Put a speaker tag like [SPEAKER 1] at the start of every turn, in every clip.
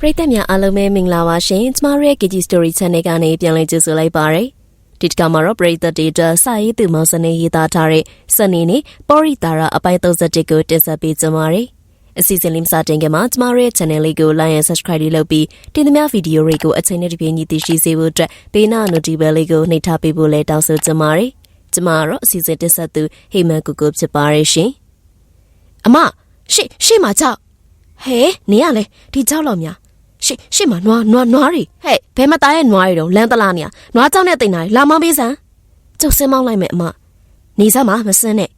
[SPEAKER 1] ပရိသတ်များအားလုံးပဲမင်္ဂလာပါရှင်ကျမတို့ရဲ့ KG Story Channel ကနေပြန်လည်ကြိုဆိုလိုက်ပါရစေဒီတစ်ခါမှာတော့ပရိသတ်တွေအတွက်စာရေးသူမောင်စနေရေးသားထားတဲ့စနေနေ့ပေါ်ရီတာရာအပိုင်း31ကိုတင်ဆက်ပေးကြပါရစေအစီအစဉ်လေးမစတင်ခင်မှာကျမတို့ရဲ့ channel လေးကို like and subscribe လုပ်ပြီးတင်သမျှဗီဒီယိုတွေကိုအချိန်နဲ့တပြေးညီသိရှိစေဖို့အတွက်ဘေးနာ notification လေးကိုနှိပ်ထားပေးဖို့လည်းတောင်းဆိုကြပါရစေကျမကတော့အစီအစဉ်တင်ဆက်သူဟိမန်ကူကူဖြစ်ပါရရှင်အမရှေ့ရှေ့မှာကြောက်ဟဲနေရလေဒီကြောက်လောက်များ ရှေ့ရှေ့မှာနွားနွားနွားတွေဟဲ့ဘဲမသားရဲ့နွားတွေတော့လမ်းတလားနေရနွားကြောင်နဲ့တိန်တာလာမပေးစမ်းကျုပ်စင်းမောင်းလိုက်မယ်အမနေစမ်းမမစင်းနဲ့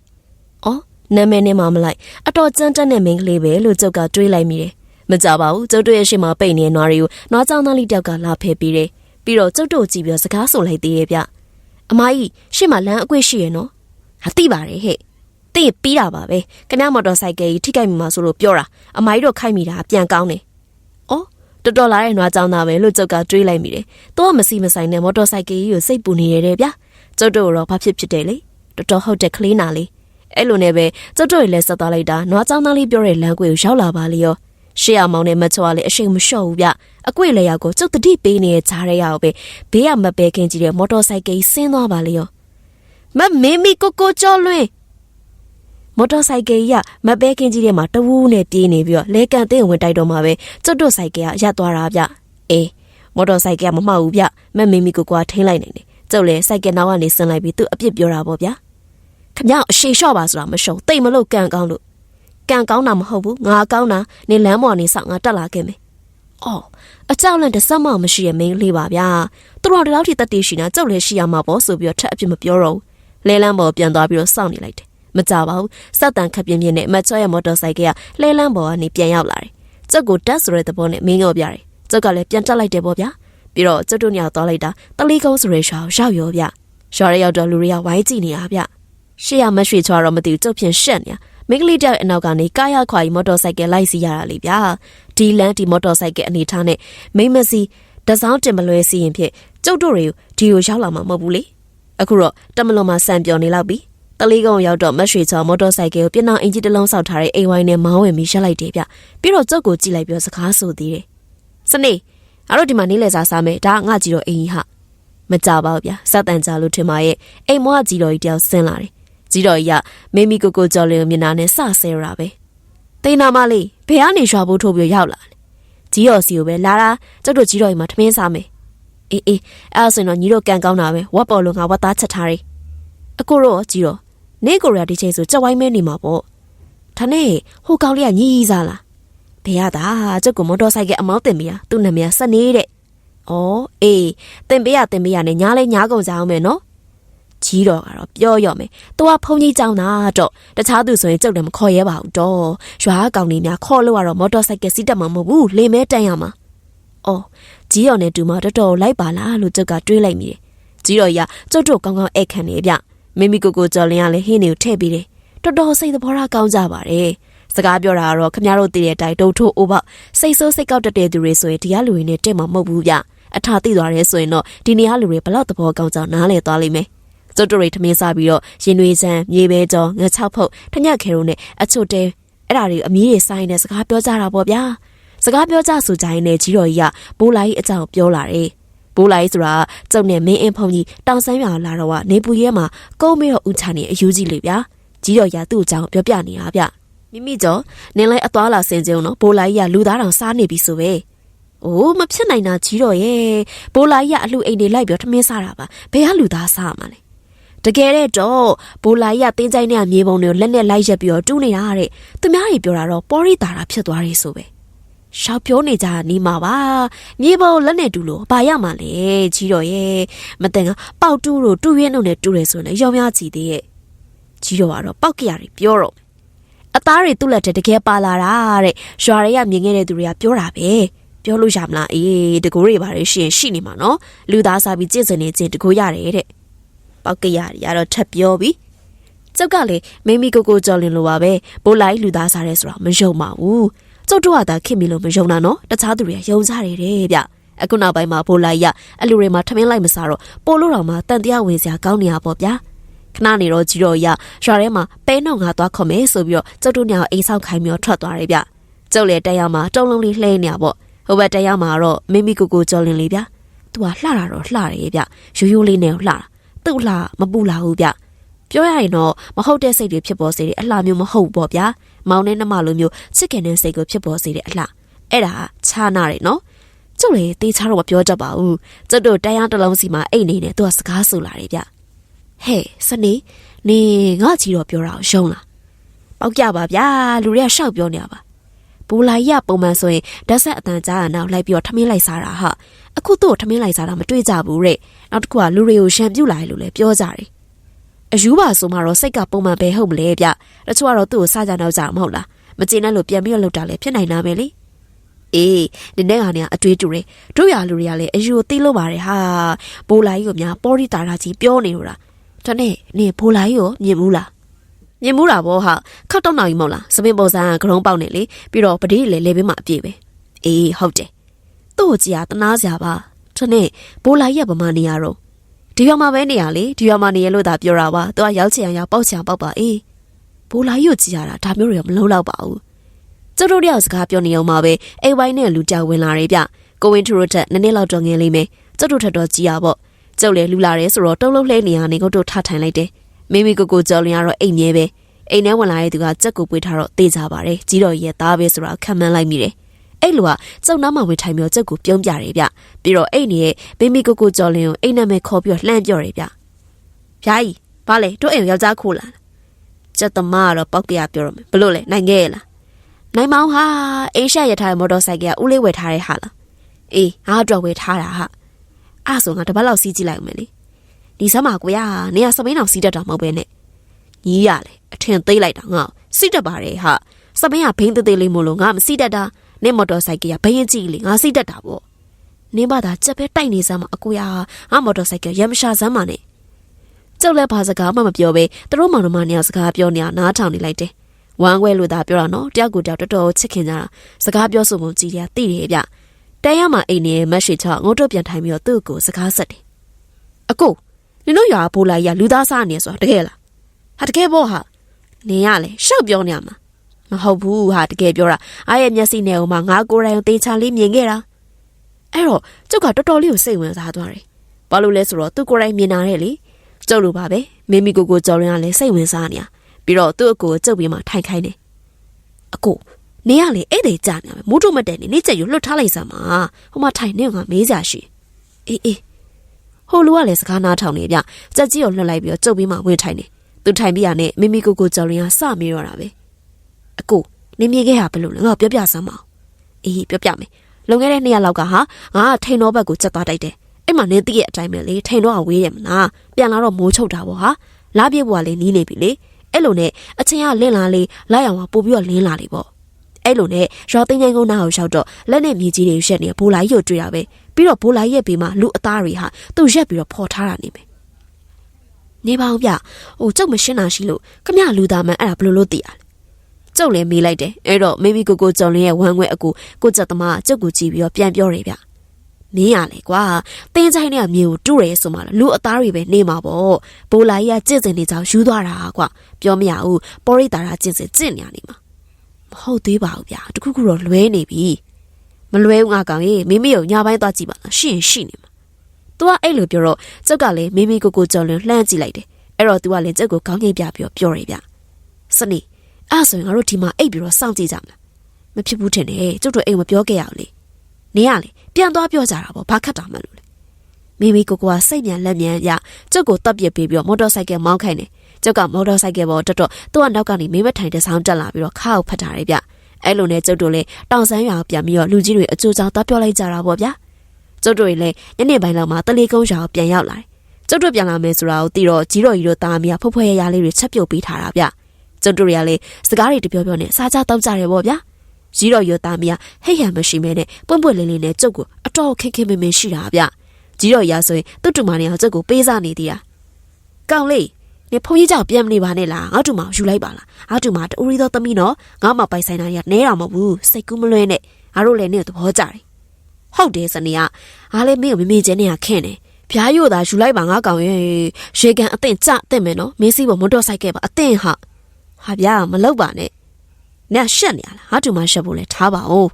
[SPEAKER 1] အော်နာမည်နဲ့မှမလိုက်အတော်ကြမ်းတက်တဲ့မိန်းကလေးပဲလို့ကျုပ်ကတွေးလိုက်မိတယ်မကြပါဘူးကျုပ်တို့ရဲ့ရှေ့မှာပိတ်နေတဲ့နွားတွေကိုနွားကြောင်သားလေးတယောက်ကလာဖယ်ပြီးတယ်ပြီးတော့ကျုပ်တို့ကြည့်ပြီးစကားဆိုလိုက်သေးရဲ့ဗျအမကြီးရှေ့မှာလမ်းအကွေ့ရှိရဲ့နော်ဟာသိပါတယ်ဟဲ့သိပြီးတာပါပဲခဏမော်တော်ဆိုင်ကယ်ကြီးထိခိုက်မိမှာဆိုလို့ပြောတာအမကြီးတို့ခိုက်မိတာပြန်ကောင်းတယ်အော် တော်တော်လာတဲ့နွားကြောင်သားပဲလို့ကျုပ်ကတွေးလိုက်မိတယ်။သူကမစီမဆိုင်နဲ့မော်တော်ဆိုင်ကယ်ကြီးကိုစိတ်ပူနေရတယ်ဗျာ။ကျုပ်တို့တော့ဘာဖြစ်ဖြစ်တယ်လေ။တော်တော်ဟုတ်တဲ့ကလေးနာလေး။အဲ့လိုနဲ့ပဲကျုပ်တို့လည်းဆက်သွားလိုက်တာနွားကြောင်သားလေးပြောတဲ့လမ်းကွေကိုရောက်လာပါလေရော။ရှေ့အောင်မောင်နဲ့မချောကလည်းအရှိန်မလျှော့ဘူးဗျ။အကွေ့လေရောက်ကိုကျုပ်တတိပေးနေတဲ့ဈားရဲရောက်ပဲဘေးကမပဲခင်းကြည့်တဲ့မော်တော်ဆိုင်ကယ်ကြီးဆင်းသွားပါလေရော။မမင်းမီကိုကိုကြောလွင် မော်တော်ဆိုင်ကယ်ကြီးကမပဲကင်းကြီးထဲမှာတဝူးနဲ့ပြေးနေပြီးတော့လဲကန်တဲ့ဝင်တိုက်တော့မှာပဲကျွတ်တို့ဆိုင်ကယ်ကရပ်သွားတာဗျအေးမော်တော်ဆိုင်ကယ်ကမမှောက်ဘူးဗျမမင်းမီကိုကွာထိန်းလိုက်နိုင်တယ်ကျုပ်လည်းဆိုင်ကယ်နောက်ကနေဆင်းလိုက်ပြီးသူ့အပြစ်ပြောတာပေါ့ဗျာခမအရှိန်လျှော့ပါဆိုတာမရှုံတိတ်မလို့ကန်ကောင်းလို့ကန်ကောင်းတာမဟုတ်ဘူးငါကောင်းတာနေလမ်းပေါ်နေဆောက်ငါတက်လာခဲ့မယ်အော်အကြောက်လန့်တစ်စက်မှမရှိရဲ့မင်းလေးပါဗျာသူတို့တလောက်ထိတက်တည်ရှိနေကျုပ်လည်းရှိရမှာပေါ့ဆိုပြီးတော့ထက်အပြစ်မပြောတော့ဘူးလဲလန်းပေါ်ပြန်သွားပြီးတော့စောင့်နေလိုက်တယ် မကြပါဘူးစက်တန်ခပ်ပြင်းပြင်းနဲ့မချော့ရဲ့မော်တော်ဆိုင်ကကလှဲလန်းပေါ်ကနေပြန်ရောက်လာတယ်ကျုပ်ကိုတက်ဆိုတဲ့သဘောနဲ့မင်းရောပြတယ်ကျုပ်ကလည်းပြန်တက်လိုက်တယ်ပေါ့ဗျာပြီးတော့ကျုပ်တို့ညသွားလိုက်တာတလီကုန်းဆိုရဲရှောင်းရောက်ရောဗျရွာရဲရောက်တော့လူတွေကဝိုင်းကြည့်နေတာဗျရှေ့ရမရွှေချွာတော့မသိဘူးကျုပ်ဖြင့်ရှက်နေတာမိန်းကလေးတယောက်အနောက်ကနေကားရခွာကြီးမော်တော်ဆိုင်ကလိုက်စီရတာလေဗျာဒီလန်ဒီမော်တော်ဆိုင်ကအနေထားနဲ့မိမစီတစောင်းတင်မလွဲစီရင်ဖြစ်ကျုပ်တို့တွေကိုဒီကိုရောက်လာမှာမဟုတ်ဘူးလေအခုတော့တမလွန်မှာစံပြော်နေလောက်ပြီ တလေးကုန်းရောက်တော့မတ်ရွှေချောမော်တော်ဆိုင်ကယ်ကိုပြနှောင်အင်ဂျီတစ်လုံးဆောက်ထားတဲ့အိမ်ဝိုင်းနဲ့မောင်းဝင်ပြီးရက်လိုက်တယ်ဗျပြီးတော့ကျုပ်ကိုကြည့်လိုက်ပြီးစကားဆိုသေးတယ်စနေအားတို့ဒီမှာနေလေစားစားမယ်ဒါငါကြည့်တော့အိမ်ကြီးဟာမကြပါဘူးဗျစက်တန်ကြလို့ထင်ပါရဲ့အိမ်မွားကြည့်တော်ကြီးတယောက်ဆင်းလာတယ်ကြည့်တော်ကြီးကမိမိကိုကိုကြော်လင်းမျက်နှာနဲ့စဆဲရာပဲတိန်နာမလေးဘယ်ကနေရွာဖို့ထိုးပြီးရောက်လာလဲကြီးတော်စီကိုပဲလာတာကျုပ်တို့ကြီးတော်ကြီးမှာထမင်းစားမယ်အေးအေးအဲ့ဒါဆိုရင်တော့ညီတို့ကန်ကောင်းတာပဲဝတ်ပေါ်လို့ငါဝတ်သားချက်ထားတယ်အကိုတော့ကြီးတော် နေကိုရီးယားဒီချိန်ဆိုကြက်ဝိုင်းမဲနေမှာပေါ့ဒါနဲ့ဟိုကောင်လေးကညီးစားလားဘယ်ရတာကျုပ်ကမော်တော်ဆိုင်ကအမောင်းတင်မရသူ့နာမည်စနေတဲ့ဩအေးတင်ပေးရတင်ပေးရနဲ့ညားလဲညားကုန်ကြအောင်မယ်နော်ကြီးတော်ကတော့ပြောရော့မယ်။သူကဖုန်ကြီးကြောင်တာတော့တခြားသူဆိုရင်ကျုပ်လည်းမခေါ်ရဲပါဘူးတော့။ရွာကောင်လေးများခေါ်လို့ကတော့မော်တော်ဆိုင်ကစီးတက်မှာမဟုတ်ဘူး။လေမဲတန်ရမှာ။အော်ကြီးတော်နဲ့တူမတော်တော်လိုက်ပါလားလို့ကျုပ်ကတွေးလိုက်မိတယ်။ကြီးတော်ကြီးကကျုပ်တို့ကောင်းကောင်းအိတ်ခံနေဗျ။ မိမိကိုကိုကြော်လင်းကလည်းဟင်းတွေကိုထည့်ပြီးတယ်။တော်တော်စိတ်သဘောထားကောင်းကြပါတယ်။စကားပြောတာကတော့ခမရတို့တည်တဲ့အတိုင်းဒုတ်ထိုးအိုးပေါက်စိတ်ဆိုးစိတ်ကောက်တက်တဲ့သူတွေဆိုရင်ဒီကလူတွေနဲ့တက်မှာမဟုတ်ဘူးဗျ။အထာသိသွားရဲဆိုရင်တော့ဒီနေရာလူတွေဘလောက်သဘောကောင်းကြောင်နားလည်သွားလိမ့်မယ်။ကျွတ်တို့တွေထမင်းစားပြီးတော့ရင်နွေချမ်းမြေပဲကြောငါချောက်ဖုတ်ထညက်ခဲတို့နဲ့အချွတ်တဲအဲ့ဒါတွေအမီးတွေဆိုင်နေစကားပြောကြတာပေါ့ဗျာစကားပြောကြဆိုကြရင်လည်းကြီးတော်ကြီးကဘိုးလိုက်အကြောင်းပြောလာတယ် ဘိုးလိုက်ဆိုတာကျုံနဲ့မင်းအင်းဖုန်ကြီးတောင်ဆန်းရွာလာတော့ကနေပူရဲမှာကုန်းပြီးတော့ဥချနေအယူကြီးလေဗျာကြီးတော်ကြီးကသူ့အကြောင်းပြောပြနေတာဗျမိမိကျော်နင်းလိုက်အသွားလာဆင်ကြုံတော့ဘိုးလိုက်ကြီးကလူသားတောင်စားနေပြီဆိုပဲအိုးမဖြစ်နိုင်တာကြီးတော်ရဲ့ဘိုးလိုက်ကြီးကအလှအိမ်တွေလိုက်ပြီးထမင်းစားတာပါဘယ်ကလူသားစားမှာလဲတကယ်တဲ့တော့ဘိုလာကြီးကတင်းကြိုင်းနဲ့မြေပုံတွေကိုလက်နဲ့လိုက်ရက်ပြီးတော့တူးနေတာတဲ့သူများတွေပြောတာတော့ပေါ်ရီတာတာဖြစ်သွားတယ်ဆိုပဲ ရှောက်ပြောနေကြနေမှာပါမြေပုံလက်နဲ့တူလို့ဘာရမှာလဲကြီးတော်ရဲ့မတင်ကပေါက်တူးတို့တူးရင်းတို့နဲ့တူးတယ်ဆိုရင်ရောင်များကြည့်သေးရဲ့ကြီးတော်ကတော့ပေါက်ကြရတယ်ပြောတော့အသားတွေသူ့လက်ထဲတကယ်ပါလာတာတဲ့ရွာတွေကမြင်ခဲ့တဲ့သူတွေကပြောတာပဲပြောလို့ရမလားအေးတကိုးတွေပါလေရှင်ရှိနေမှာနော်လူသားစားပြီးကြည့်စနေချင်းတကိုးရတယ်တဲ့ပောက်ကရရတော့ထပ်ပြောပြီကျုပ်ကလေမိမိကိုကိုကြော်လင်လိုပါပဲဘိုးလိုက်လူသားစားရဲဆိုတာမယုံပါဘူး ကျုပ်တို့ကသာခင်မီလို့မယုံတာနော်တခြားသူတွေကယုံကြတယ်တဲ့ဗျအခုနောက်ပိုင်းမှာဘိုးလိုက်ရအလူတွေမှာထမင်းလိုက်မစားတော့ပိုလို့တော်မှာတန်တရားဝင်စရာကောင်းနေရပေါ့ဗျာခဏနေတော့ကြီးတော်ရရွာထဲမှာပဲနှုတ်ငါသွားခေါ်မယ်ဆိုပြီးတော့ကျုပ်တို့ညအိမ်ဆောက်ခိုင်းပြီးထွက်သွားတယ်ဗျကျုပ်လည်းတက်ရမှာတုံးလုံးလေးလှဲနေရပေါ့ဟိုဘက်တရားမှာတော့မိမိကိုကိုကြော်လင်လေးဗျသူကလှတာတော့လှတယ်ဗျရိုးရိုးလေးနဲ့လှတာသူ့လှမပူလာဘူးဗျ ပြောရရင်တော့မဟုတ်တဲ့စိတ်တွေဖြစ်ပေါ်စေတဲ့အလှမျိုးမဟုတ်ပေါ့ဗျာမောင်နဲ့နှမလိုမျိုးချစ်ခင်တဲ့စိတ်ကိုဖြစ်ပေါ်စေတဲ့အလှအဲ့ဒါခြားနာတယ်နော်ကျုပ်လေတေးချတော့မပြောတတ်ပါဘူးကျုပ်တို့တရားတစ်လုံးစီမှာအိတ်နေတယ်သူကစကားဆိုလာတယ်ဗျဟဲ့စနေနေငါချီတော့ပြောတာရှုံးလားပေါက်ကြပါဗျာလူတွေကရှောက်ပြောနေပါဘူလာရပုံမှန်ဆိုရင်ဓာတ်ဆက်အတန်ကြားရနောက်လိုက်ပြီးတော့ထမင်းလိုက်စားတာဟာအခုတော့ထမင်းလိုက်စားတာမတွေ့ကြဘူးတဲ့နောက်တစ်ခုကလူတွေကိုရှံပြူလာတယ်လို့လည်းပြောကြတယ် အယူပါဆိုမှတော့စိတ်ကပုံမှန်ပဲဟုတ်မလဲဗျတချို့ကတော့သူ့ကိုစားကြတော့ကြမဟုတ်လားမကျေနပ်လို့ပြန်ပြီးတော့လုပ်တာလည်းဖြစ်နိုင်တာပဲလေအေးဒီနေ့ကနေအတွေးတူတယ်တို့ရလူတွေကလည်းအယူကိုသိလို့ပါတယ်ဟာဘိုလာကြီးကများပေါ်ရီတာရာကြီးပြောနေလို့လားဒါနဲ့နင်ဘိုလာကြီးကိုမြင်ဘူးလားမြင်မှုတာဗောဟာခောက်တော့နောက်ကြီးမဟုတ်လားစပင်ပေါ်ဆန်းကဂရုံးပေါက်နေလေပြီးတော့ပတိလေလေဘေးမှာအပြည့်ပဲအေးဟုတ်တယ်သူ့ကိုကြည်ရတနာစရာပါဒါနဲ့ဘိုလာကြီးကဗမာနေရတော့ ဒီရွာမှာပဲနေရလေဒီရွာမှာနေရလို့သာပြောတာပါသူကရောက်ချင်အောင်ပေါက်ချင်ပေါက်ပါအေးဘိုလာကြီးကိုကြည်ရတာဒါမျိုးတွေကမလုံးတော့ပါဘူးကျတို့တယောက်စကားပြောနေအောင်မှာပဲအိမ်ဝိုင်းနဲ့လူကြောက်ဝင်လာတယ်ဗျကိုဝင်းထူတို့ထက်နည်းနည်းလောက်တော့ငယ်လေးမယ်ကျတို့ထက်တော့ကြည်ရပေါ့ကျုပ်လည်းလူလာတယ်ဆိုတော့တုံးလုံးလှဲနေရနေကိုတို့ထထိုင်လိုက်တယ်မိမိကိုကိုကြော်လင်ကတော့အိမ်မြဲပဲအိမ်ထဲဝင်လာတဲ့သူကကြက်ကိုပွေးထားတော့တေးကြပါတယ်ကြီးတော်ရဲ့သားပဲဆိုတော့ခံမှန်းလိုက်မိတယ် အဲ့လိုကကျုံနားမှာဝင်ထိုင်ပြီးတော့ကြက်ကိုပြုံးပြတယ်ဗျပြီးတော့အိမ်နေရဲ့မိမိကိုကိုကြော်လင်ကိုအိမ်နာမည်ခေါ်ပြီးတော့လှမ်းပြောတယ်ဗျဗျာကြီးဘာလဲတို့အိမ်ယောက်ျားခိုးလာကျက်သမားကတော့ပောက်ပြပြောရမယ်ဘလို့လဲနိုင်ခဲ့ရလားနိုင်မောင်ဟာအိမ်ရှက်ရထားတဲ့မော်တော်ဆိုင်ကဦးလေးဝယ်ထားတဲ့ဟာလားအေးငါတော့ဝယ်ထားတာဟာအဲ့ဆိုငါတပတ်လောက်စီးကြည့်လိုက်မယ်လေဒီစမ်းမှာကိုရနေရစမိန်အောင်စီးတတ်တာမဟုတ်ပဲနဲ့ညီးရလေအထင်သေးလိုက်တာငါစီးတတ်ပါတယ်ဟာစမိန်ကဘိန်းသေးသေးလေးမို့လို့ငါမစီးတတ်တာ နေမော်တော်ဆိုင်ကဘိန်းကြီးလေငါစီးတတ်တာပေါ့နေမသာကြက်ပဲတိုက်နေစမ်းမှာအကိုရငါမော်တော်ဆိုင်ကရမရှာစမ်းမှာနဲ့ကျုပ်လည်းဘာစကားမှမပြောပဲသူတို့မောင်နှမနှစ်ယောက်စကားပြောနေတာနားထောင်နေလိုက်တယ်ဝမ်းခွဲလို့သာပြောတာနော်တယောက်ကိုတယောက်တော်တော်ချစ်ခင်ကြတာစကားပြောဆိုပုံကြည်ရသိတယ်ဗျတဲရမှာအိမ်နေမက်ရှိချငုတ်တော့ပြန်ထိုင်ပြီးတော့သူ့ကိုစကားဆက်တယ်အကိုနင်တို့ရွာဘိုးလာကြီးကလူသားစားနေဆိုတာတကယ်လားဟာတကယ်ပေါ့ဟာနင်ရလေရှောက်ပြောနေရမှာ မဟုတ်ဘူးဟာတကယ်ပြောတာအားရဲ့မျက်စိနဲ့ဟိုမှာငါကိုယ်တိုင်သေချာလေးမြင်ခဲ့တာအဲ့တော့ကျုပ်ကတော်တော်လေးကိုစိတ်ဝင်စားသွားတယ်ဘာလို့လဲဆိုတော့သူကိုယ်တိုင်မြင်လာတယ်လေကျုပ်လိုပါပဲမိမိကိုကိုကြော်ရင်ကလည်းစိတ်ဝင်စားနေတာပြီးတော့သူ့အကိုကိုကျုပ်ပြီးမှထိုင်ခိုင်းတယ်အကိုနေရလေအဲ့ဒီကြာနေမယ်မိုးတို့မတဲနေနေချက်ယူလွတ်ထားလိုက်စမ်းပါဟိုမှာထိုင်နေကမေးကြရှိအေးအေးဟိုလူကလည်းစကားနားထောင်နေဗျကြက်ကြီးကိုလွှတ်လိုက်ပြီးတော့ကျုပ်ပြီးမှဝင်ထိုင်နေသူထိုင်ပြီးရနဲ့မိမိကိုကိုကြော်ရင်ကစမေးတော့တာပဲ အကိုနေမြေခဲ့ဟာဘယ်လိုလဲငါပြောပြစမ်းပါအေးပြောပြမယ်လွန်ခဲ့တဲ့နှစ်ရက်လောက်ကဟာငါကထိန်တော့ဘက်ကိုချက်သွားတိုက်တယ်အဲ့မှာနင်းသိရဲ့အတိုင်းပဲလေထိန်တော့ကဝေးရမလားပြန်လာတော့မိုးချုပ်တာပေါ့ဟာလာပြေဘွားလေးနီးနေပြီလေအဲ့လိုနဲ့အချင်းကလင့်လာလေးလိုက်အောင်ပို့ပြီးတော့လင်းလာလေပေါ့အဲ့လိုနဲ့ရောသိန်းငိုင်းကုန်းနာကိုရောက်တော့လက်နဲ့မြေကြီးတွေရက်နေဘိုးလာကြီးကိုတွေ့တာပဲပြီးတော့ဘိုးလာရဲ့ဘေးမှာလူအသားတွေဟာသူ့ရက်ပြီးတော့ဖော်ထားတာနေမယ်နေပါအောင်ဗျဟိုကျုပ်မရှင်းတာရှိလို့ခမရလူသားမှန်အဲ့ဒါဘယ်လိုလုပ်သိရလဲ ကျုပ်လည်းမေးလိုက်တယ်အဲ့တော့မိမိကိုကိုကြော်လင်းရဲ့ဝမ်းခွဲအကူကိုကြက်သမားကျုပ်ကိုကြည့်ပြီးတော့ပြန်ပြောတယ်ဗျမင်းရလေကွာတင်းချိုင်းနဲ့မြေကိုတူးရဲဆိုမှလူအသားတွေပဲနေမှာပေါ့ဘိုးလာကြီးကကြင့်စင်နေကြောင်ယူသွားတာကွာပြောမရဘူးပေါ်ရိတာရာကြင့်စင်ကြင့်နေရနေမှာမဟုတ်သေးပါဘူးဗျာတခုခုတော့လွဲနေပြီမလွဲဘူးငါကောင်ကြီးမိမိကိုညာပိုင်းသွားကြည့်ပါလားရှိရင်ရှိနေမှာ။ तू ကအဲ့လိုပြောတော့ကျုပ်ကလည်းမိမိကိုကိုကြော်လွန်လှမ်းကြည့်လိုက်တယ်။အဲ့တော့ तू ကလည်းကျုပ်ကိုခေါင်းငိတ်ပြပြီးပြောရဗျ။စနေ အဲ့ဆိုရင်ငါတို့ဒီမှာအိပ်ပြီးတော့စောင့်ကြည့်ကြမလား။မဖြစ်ဘူးထင်တယ်ကျုပ်တို့အိမ်မပြောခဲ့ရဘူးလေ။နေရလေပြန်သွားပြောကြတာပေါ့ဘာခတ်တာမှလို့လေ။မိမိကိုကိုကစိတ်မြန်လက်မြန်ရကျုပ်ကိုတပ်ပစ်ပေးပြီးတော့မော်တော်ဆိုင်ကယ်မောင်းခိုင်းတယ်။ကျုပ်ကမော်တော်ဆိုင်ကယ်ပေါ်တက်တော့သူ့ကနောက်ကနေမိမထိုင်တဲ့ဆောင်းတက်လာပြီးတော့ခါကိုဖတ်ထားတယ်ဗျ။အဲ့လိုနဲ့ကျုပ်တို့လည်းတောင်ဆန်းရွာပြန်ပြီးတော့လူကြီးတွေအကျိုးကြောင့်သွားပြောလိုက်ကြတာပေါ့ဗျာကျုပ်တို့တွေလည်းညနေပိုင်းလောက်မှာတလေးကုန်းရွာကိုပြန်ရောက်လာတယ်ကျုပ်တို့ပြန်လာမယ်ဆိုတာကိုသိတော့ကြီးတော်ကြီးတို့တာမီးဖဖွဲရရလေးတွေချက်ပြုတ်ပေးထားတာဗျ ကျုပ်တို့တွေကလည်းစကားတွေတပြောပြောနဲ့စားကြတောက်ကြတယ်ပေါ့ဗျာကြီးတော်ရောတာမီးဟိတ်ဟန်မရှိမဲနဲ့ပွန့်ပွန့်လင်းလင်းနဲ့ကျုပ်ကိုအတော်ခက်ခဲမင်းမင်းရှိတာဗျကြီးတော်ရဆိုရင်သူ့တူမနေအောင်ကျုပ်ကိုပေးစားနေသေးတာကောင်းလေးနေဖုန်းကြီးကြောင့်ပြန်မနေပါနဲ့လားငါ့တူမယူလိုက်ပါလားငါ့တူမတူရီတော့သမီးနော်ငါ့မပိုင်ဆိုင်တာရနဲတာမဟုတ်ဘူးစိတ်ကူးမလွဲနဲ့ငါတို့လည်းနေသဘောကြတယ်ဟုတ်တယ်စနေကအားလည်းမင်းကိုမမေချင်းနဲ့ခင့်တယ်ဖျားရို့တာယူလိုက်ပါငါကောင်ရဲ့ရေကန်အသင့်ကြအသင့်မယ်နော်မင်းစီးပေါ်မတော်ဆိုင်ခဲ့ပါအသင့်ဟာ ဟာဗျာမလောက်ပါနဲ့နဲ့ရှက်နေရလားငါတူမရှက်ဖို့လဲထားပါဦး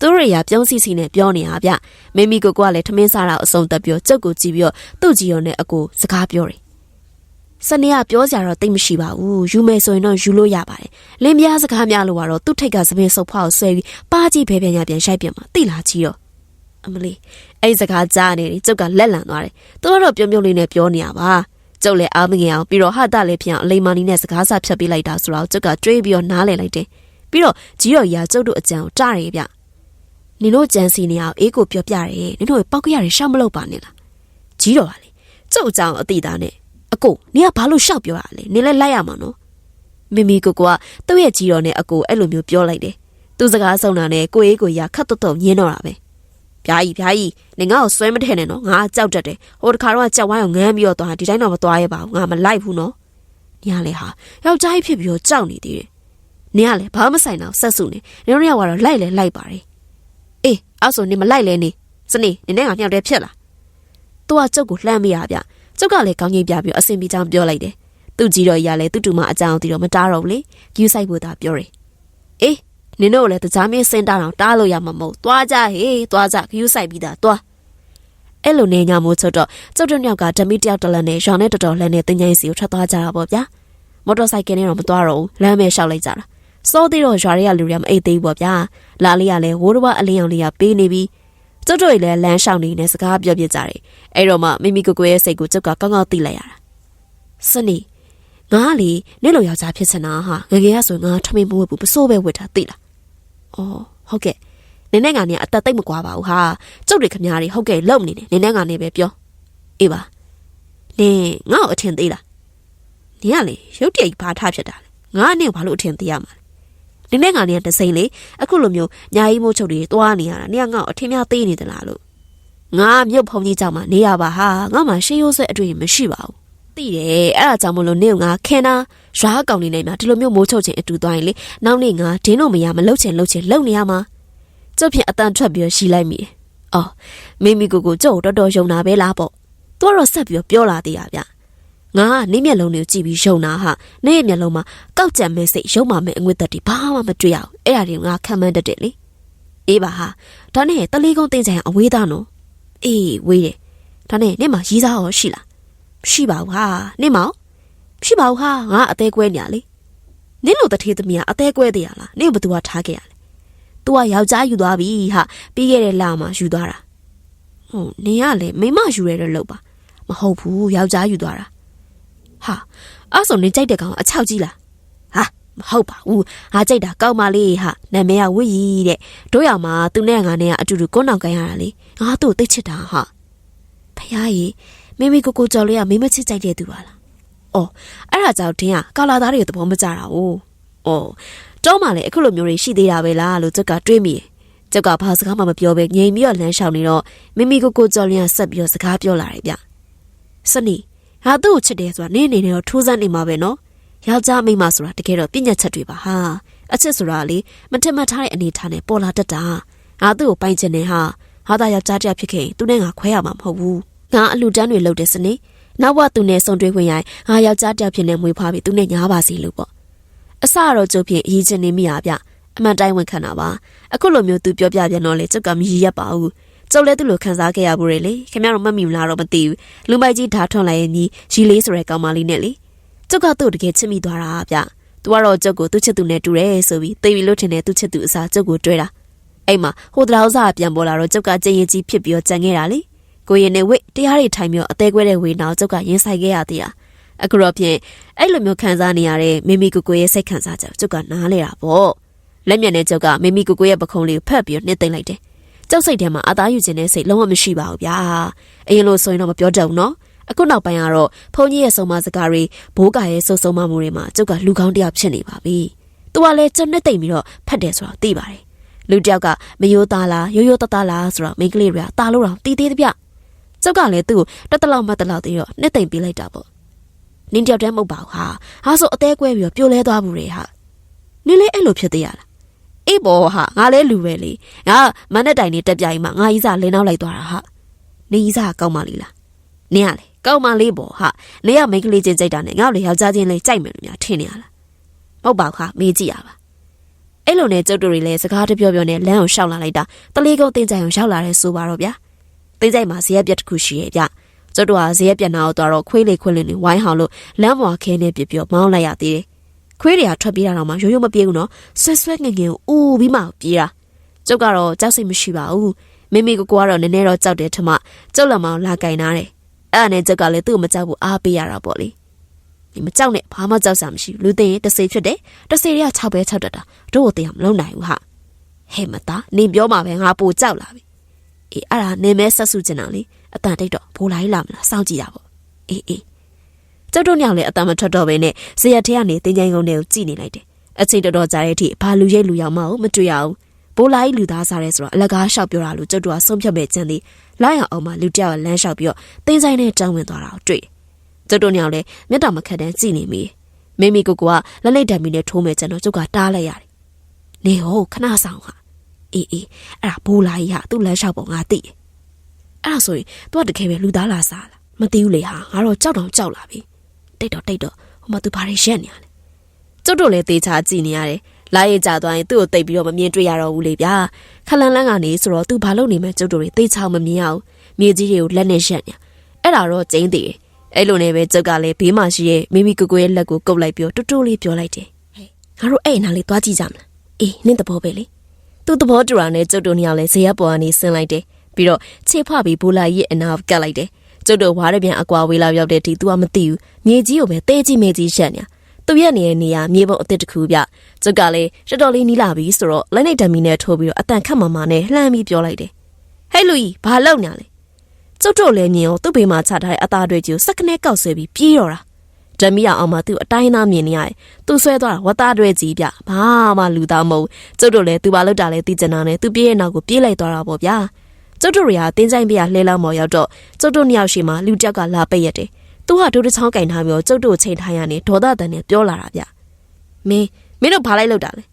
[SPEAKER 1] သူတို့ရပြုံးစီစီနဲ့ပြောနေတာဗျမိမိကိုကလည်းထမင်းစားတာအစုံတက်ပြောကြုတ်ကိုကြည့်ပြီးတော့သူ့ကြီးရောနဲ့အကိုစကားပြောတယ်စနေကပြောစရာတော့တိတ်မရှိပါဘူးယူမယ်ဆိုရင်တော့ယူလို့ရပါတယ်လင်းပြားစကားများလို့ကတော့သူ့ထိတ်ကသမင်းဆုပ်ဖောက်ဆွဲပြီးပါကြီးဖဲဖဲညာပြန်ရှိုက်ပြန်မှာတိလာကြီးတော့အမလီအဲ့စကားကြားနေတယ်ကျုပ်ကလက်လန်သွားတယ်သူကတော့ပြုံးပြုံးလေးနဲ့ပြောနေရပါ ကျုပ်လည်းအားမငယ်အောင်ပြီးတော့ဟာတလည်းဖြစ်အောင်အလိမ္မာနီနဲ့စကားဆဖြတ်ပေးလိုက်တာဆိုတော့ကျုပ်ကတွေးပြီးတော့နားလည်လိုက်တယ်ပြီးတော့ကြီးတော်ကြီးကကျုပ်တို့အကြံကိုကြားရဗျနင်တို့ကြံစီနေအောင်အေးကိုပြောပြတယ်နင်တို့ပောက်ကရရရှောက်မလုပ်ပါနဲ့လားကြီးတော်ပါလေကျုပ်အကြောင်းအတိသားနဲ့အကိုနင်ကဘာလို့ရှောက်ပြောရလဲနင်လည်းလိုက်ရမှာနော်မိမိကိုကသူ့ရဲ့ကြီးတော်နဲ့အကိုအဲ့လိုမျိုးပြောလိုက်တယ်သူစကားဆုံးတာနဲ့ကိုအေးကိုရခတ်တုတ်တုတ်ညင်းတော့တာပဲ ဗျာကြီးဗျာကြီးနင်ငါ့ကိုဆွဲမထည့်နဲ့နော်ငါကြောက်တတ်တယ်ဟိုတခါတော့ကြောက်ဝိုင်းကိုငမ်းပြီးတော့သွားဒီတိုင်းတော့မသွားရပါဘူးငါမလိုက်ဘူးနော်ညလေဟာယောက်ျားကြီးဖြစ်ပြီးတော့ကြောက်နေသေးတယ်နင်ကလည်းဘာမှမဆိုင်တော့ဆက်စုနေနင်တို့ရောက်တော့လိုက်လဲလိုက်ပါတယ်အေးအဲ့ဆိုနင်မလိုက်လဲနေစနေနင်နဲ့ငါမြောက်တဲ့ဖြစ်လားသူကကျုပ်ကိုလှမ်းမိရဗျကျုပ်ကလည်းကောင်းကြီးပြပြီးအဆင်ပြေချောင်းပြောလိုက်တယ်သူကြီးတော့ရလဲသူ့တူမအကြောင်းတီတော့မတားတော့ဘူးလေယူဆိုင်ဖို့သာပြောတယ်အေး နင်တို့လည်းတကြားမင်းစင်တာအောင်တားလို့ရမှာမဟုတ်သွားကြဟေးသွားကြခယူဆိုင်ပြီးသားသွားအဲ့လိုနေညာမိုးချုပ်တော့ကျုပ်တို့ညောက်ကဓမီတယောက်တလက်နဲ့ရွာနဲ့တော်တော်လက်နဲ့တင်ချိုင်းစီကိုထွက်သွားကြတာပေါ့ဗျာမော်တော်ဆိုင်ကယ်နဲ့တော့မသွားတော့ဘူးလမ်းမဲလျှောက်လိုက်ကြတာစောသေးတော့ရွာတွေကလူတွေကမအိတ်သေးဘူးပေါ့ဗျာလာလေးကလည်းဝိုးတစ်ဝအလင်းအောင်လေးကပေးနေပြီးကျုပ်တို့လည်းလမ်းလျှောက်နေနေစကားပြောပြကြတယ်အဲ့တော့မှမိမိကိုကိုရဲ့စိတ်ကိုကျုပ်ကကောင်းကောင်းသိလိုက်ရတာစနေငါကလေနေ့လိုယောက်ျားဖြစ်ချင်တာဟာငငယ်ရဆိုငါထမင်းမဝတ်ဘူးပစိုးပဲဝတ်တာသိလား အော်ဟုတ်ကဲ့နင်းနဲ့ငါနဲ့အသက်သိပ်မကွာပါဘူးဟာကျုပ်တွေခမားတွေဟုတ်ကဲ့လုံနေတယ်နင်းနဲ့ငါနဲ့ပဲပြောအေးပါနင်းငါ့ကိုအထင်သေးလားနင်းကလေရုတ်တရက်ဘာထားဖြစ်တာလဲငါနဲ့ဘာလို့အထင်သေးရမှာလဲနင်းနဲ့ငါနဲ့တစိမ့်လေအခုလိုမျိုးညာကြီးမိုးချုပ်တွေတွားနေရတာနင်းကငါ့ကိုအထင်များသေးနေသလားလို့ငါမြုပ်ဖုံကြီးကြောင့်မနေရပါဟာငါမှရှေးရိုးဆွဲအတွေ့မရှိပါဘူး သိတယ်အဲ့ဒါကြောင့်မလို့နင့်ငါခင်နာရွာကောင်နေနေမှာဒီလိုမျိုးမိုးချုပ်ခြင်းအတူသွားရင်လေနောက်နေ့ငါဒင်းတို့မရမလှုပ်ချင်လှုပ်ချင်လှုပ်နေရမှာကျုပ်ဖြင့်အတန်ထွက်ပြီးရှီလိုက်မိ။အော်မိမိကိုကိုကျုပ်တော်တော်ယုံတာပဲလားပေါ့။သူကတော့ဆက်ပြီးပြောလာသေးရဗျ။ငါကနေမျက်လုံးတွေကိုကြည့်ပြီးယုံတာဟာနေရဲ့မျက်လုံးမှာကောက်ကြံမဲစိတ်ယုံမှမဲအငွေ့သက်တီဘာမှမတွေ့ရဘူး။အဲ့ဒါတွေငါခံမှန်းတတ်တယ်လေ။အေးပါဟာဒါနဲ့တလေးကုန်းတင်ဆိုင်အဝေးသားနော်။အေးဝေးတယ်။ဒါနဲ့နေမှာရီးစားရောရှိလား။ ရှိပါဘူးဟာ။နေမောင်ရှိပါဘူးဟာငါအသေးကွဲနေရလေ။နင်းလိုတထေးသမီးကအသေးကွဲသေးရလား။နင်းဘသူကထားခဲ့ရလဲ။ तू ကယောက်ျားယူသွားပြီဟာပြီးခဲ့တဲ့လမှာယူသွားတာဟုတ်နင်ကလည်းမိမယူရတဲ့လို့ပါမဟုတ်ဘူးယောက်ျားယူသွားတာဟာအဲ့ဆိုနင်ကြိုက်တဲ့ကောင်အချောက်ကြီးလားဟာမဟုတ်ပါဘူးဟာကြိုက်တာကောက်မလေးဟာနာမည်ကဝိရီတဲ့တို့ရမှာသူနဲ့ငါနဲ့ကအတူတူကွန်းအောင်ကန်ရတာလေငါတို့သိချစ်တာဟာဖះကြီး မိမိကိုကိုကြော်လေးကမိမချစ်ကြိုက်တဲ့သူပါလားအော်အဲ့ဒါကြောင့်တင်းကကာလာသားတွေသဘောမကျတာ哦အော်တော့မှလည်းအခုလိုမျိုးတွေရှိသေးတာပဲလားလို့ကျုပ်ကတွေးမိတယ်။ကျုပ်ကဘာစကားမှမပြောဘဲငြိမ်ပြီးတော့လမ်းလျှောက်နေတော့မိမိကိုကိုကြော်လျင်ဆက်ပြီးတော့စကားပြောလာတယ်ဗျ။စနီဟာသူ့ကိုချစ်တယ်ဆိုတာနေနေနေတော့ထိုးစမ်းနေမှာပဲနော်။ယောက်ျားမိန်းမဆိုတာတကယ်တော့ပြညတ်ချက်တွေပါဟာ။အချစ်ဆိုတာလေမထင်မှတ်ထားတဲ့အနေထားနဲ့ပေါ်လာတတ်တာ။ငါသူ့ကိုပိုင်ချင်နေဟာဟာသာယောက်ျားတစ်ယောက်ဖြစ်ခဲ့သူနဲ့ငါခွဲရမှာမဟုတ်ဘူး။ ငါအလူတန်းတွေလုပ်တဲ့စနီနောက်ဘသူနဲ့ဆုံတွေ့ခွင့်ရိုင်းငါယောက်ျားတစ်ယောက်ဖြစ်နေမွေးဖွားပြီးသူနဲ့ညားပါစီလို့ပေါ့အစတော့ကျုပ်ဖြင့်အရေးချင်းနေမိရဗျအမှန်တိုင်းဝန်ခံတာပါအခုလိုမျိုးသူပြောပြပြန်တော့လေကျုပ်ကမရည်ရက်ပါဘူးကျုပ်လည်းသူ့လိုခံစားခဲ့ရဘူးလေခင်ဗျားတို့မှတ်မိမလားတော့မသိဘူးလူမိုက်ကြီးဓာထွန်လိုက်ရင်ကြီးရီလေးဆိုတဲ့ကောင်မလေးနဲ့လေကျုပ်ကသူ့တကယ်ချစ်မိသွားတာဗျသူကတော့ကျုပ်ကိုသူ့ချစ်သူနဲ့တူတယ်ဆိုပြီးသိပြီလို့ထင်တယ်သူ့ချစ်သူအစားကျုပ်ကိုတွေ့တာအဲ့မှာဟိုတလောက်စားပြန်ပေါ်လာတော့ကျုပ်ကကြင်ရင်ကြီးဖြစ်ပြီးတော့ကြံခဲ့တာလေ ကိုရင်နဲ့ဝိတ်တရားတွေထိုင်ပြီးတော့အသေးကွဲတဲ့ဝေနာကိုကျုပ်ကရင်ဆိုင်ခဲ့ရသေးတာအခုတော့ဖြင့်အဲ့လိုမျိုးခံစားနေရတဲ့မိမိကိုကိုရဲ့စိတ်ခံစားချက်ကျုပ်ကနားလဲတာပေါ့လက်မျက်နဲ့ကျုပ်ကမိမိကိုကိုရဲ့ပခုံးလေးကိုဖက်ပြီးနှိမ့်သိမ့်လိုက်တယ်ကျုပ်စိတ်ထဲမှာအသားယူခြင်းနဲ့စိတ်လုံးဝမရှိပါဘူးဗျာအရင်လိုဆိုရင်တော့မပြောတတ်ဘူးနော်အခုနောက်ပိုင်းကတော့ဖုန်းကြီးရဲ့ဆုံးမစကားတွေဘိုးကရဲ့ဆုပ်ဆုံးမမှုတွေမှာကျုပ်ကလူကောင်းတစ်ယောက်ဖြစ်နေပါပြီ။သူကလည်းကျုပ်နဲ့တိတ်ပြီးတော့ဖတ်တယ်ဆိုတော့သိပါတယ်။လူတစ်ယောက်ကမယိုးသားလားရိုးရိုးသားသားလားဆိုတော့မိန်းကလေးတွေကตาလို့တော့တီးသေးတပြ။ ကျုပ်ကလည်းသူ့ကိုတတလောက်မှတလောက်သေးတော့နှစ်သိမ့်ပေးလိုက်တာပေါ့နင်းတယောက်တည်းမဟုတ်ပါဘူးဟာဟာဆိုအသေးကွဲပြီးတော့ပြိုလဲသွားဘူးလေဟာနင်းလည်းအဲ့လိုဖြစ်သေးရလားအေးဘောဟာငါလည်းလူပဲလေငါမနဲ့တိုင်နေတက်ပြိုင်မှာငါကြီးစားလင်းနောက်လိုက်သွားတာဟာနင်းကြီးစားကောက်မလေးလားနင်းရလေကောက်မလေးဘောဟာနင်းကမိန်းကလေးချင်းကြိုက်တာနဲ့ငါ့လေယောက်ျားချင်းလေးကြိုက်မယ်လို့များထင်နေရလားမဟုတ်ပါဘူးဟာမေးကြည့်ရပါအဲ့လိုနဲ့ကျုပ်တို့တွေလည်းစကားတပြောပြောနဲ့လမ်းကိုရှောက်လာလိုက်တာတလေးကုန်းတင်းကြိုင်ကိုရောက်လာတဲ့ဆိုပါတော့ဗျာ တင်းကြိုင်မှာဇရက်ပြက်တစ်ခုရှိရဲ့ဗျကျုပ်တို့ဟာဇရက်ပြက်နာကိုတော့ခွေးလေးခွေးလေးနဲ့ဝိုင်းဟောင်လို့လမ်းပေါ်ခဲနေပြပြမောင်းလိုက်ရသေးတယ်ခွေးတွေကထွက်ပြေးတာတော့မှရိုးရိုးမပြေးဘူးနော်ဆွဲဆွဲငငယ်ကိုဦးပြီးမှပြေးတာကျုပ်ကတော့ကြောက်စိတ်မရှိပါဘူးမိမိကိုကိုကတော့နည်းနည်းတော့ကြောက်တယ်ထမကျုပ်လက်မောင်လာကင်နာတယ်အဲ့ဒါနဲ့ကျုပ်ကလည်းသူ့ကိုမကြောက်ဘူးအားပေးရတာပေါ့လေဒီမကြောက်နဲ့ဘာမှကြောက်စရာမရှိဘူးလူသိရင်တစ်စိဖြစ်တယ်တစ်စိတွေက6ပဲ6တက်တာတို့ကိုတရားမလုံနိုင်ဘူးဟာဟဲ့မသားနင်ပြောမှာပဲငါပိုကြောက်လာပြီ အေးအဲ့ဒါနင်မဲဆက်စုကျင်တာလေအတန်တိတ်တော့ဘိုးလိုက်လာမလားစောင့်ကြည့်တာပေါ့အေးအေးကျုပ်တို့ညောင်လည်းအတန်မထွက်တော့ဘဲနဲ့ဇရက်ထဲကနေတင်းချိုင်းကုန်းတွေကိုကြည့်နေလိုက်တယ်အချိန်တော်တော်ကြာတဲ့အထိဘာလူရိတ်လူရောက်မအောင်မတွေ့ရအောင်ဘိုးလိုက်လူသားစားရဲဆိုတော့အလကားလျှောက်ပြောတာလို့ကျုပ်တို့ကဆုံးဖြတ်မဲ့ကြံသေးလိုက်ရအောင်မှလူတယောက်ကလမ်းလျှောက်ပြီးတော့တင်းဆိုင်နဲ့တောင်းဝင်သွားတာကိုတွေ့တယ်ကျုပ်တို့ညောင်လည်းမျက်တောင်မခတ်တန်းကြည့်နေမိမိမိကိုကလက်လိုက်တံမီနဲ့ထိုးမဲ့ကျန်တော့ကျုပ်ကတားလိုက်ရတယ်နေဟောခဏဆောင်ဟာ အေးအေးအဲ့ဒါဘိုးလိုက်ရသူ့လမ်းလျှောက်ပုံငါသိတယ်အဲ့ဒါဆိုရင်သူကတကယ်ပဲလူသားလာစားလားမသိဘူးလေဟာငါတော့ကြောက်တောင်ကြောက်လာပြီတိတ်တော့တိတ်တော့ဟိုမှာသူဘာတွေရက်နေရလဲကျုပ်တို့လည်းတေချာကြည့်နေရတယ်လာရကြသွားရင်သူ့ကိုတိတ်ပြီးတော့မမြင်တွေ့ရတော့ဘူးလေဗျာခလန်လန်းကနေဆိုတော့သူဘာလုပ်နေမှကျုပ်တို့တွေတေချာမမြင်အောင်မြေကြီးတွေကိုလက်နဲ့ရက်နေအဲ့ဒါတော့ကျင်းသေးတယ်အဲ့လိုနဲ့ပဲကျုပ်ကလည်းဘေးမှာရှိရဲ့မိမိကိုကိုရဲ့လက်ကိုကုပ်လိုက်ပြီးတူတူလေးပြောလိုက်တယ်ဟဲ့ငါတို့အဲ့နားလေးသွားကြည့်ကြမလားအေးနင့်သဘောပဲလေ သူ့သဘောတူတာနဲ့ကျုပ်တို့နှစ်ယောက်လည်းဇေယျပေါ်ကနေဆင်းလိုက်တယ်ပြီးတော့ခြေဖွပြီးဘူလာရဲ့အနာကတ်လိုက်တယ်ကျုပ်တို့ဝါရပြန်အကွာဝေးလောက်ရောက်တဲ့ဒီ तू ကမသိဘူးမြေကြီးကိုပဲတဲကြီးမဲကြီးရှက်နေသူရက်နေတဲ့နေရာမြေပုံအစ်စ်တစ်ခုပြကျုပ်ကလည်းတော်တော်လေးနီးလာပြီဆိုတော့လက်နေတမီနဲ့ထိုးပြီးတော့အတန်ခတ်မမနဲ့လှမ်းပြီးပြောလိုက်တယ်ဟဲ့လူကြီးဘာလုပ်နေလဲကျုပ်တို့လည်းမြင်အောင်သူ့ဘေးမှာချထားတဲ့အသားတွေကြီးကိုစက္ကနဲ့ကောက်ဆွဲပြီးပြေးတော့တာ ဓမီရအောင်မှသူ့အတိုင်းသားမြင်နေရတယ်သူဆွဲသွားတာဝတ်သားတွေကြီးပြဘာမှလူသားမဟုတ်ကျုပ်တို့လည်းသူဘာလုပ်တာလဲသိကြတာနဲ့သူပြေးရဲ့နောက်ကိုပြေးလိုက်သွားတာပေါ့ဗျာကျုပ်တို့တွေကတင်းဆိုင်ပြရလှဲလောက်မော်ရောက်တော့ကျုပ်တို့နှစ်ယောက်ရှိမှလူကြောက်ကလာပိတ်ရတယ်သူကဒိုးတစ်ချောင်းကင်ထားပြီးတော့ကျုပ်တို့ချိန်ထားရနေဒေါသတန်နဲ့ပြောလာတာဗျမင်းမင်းတို့ဘာလိုက်လောက်တာလဲ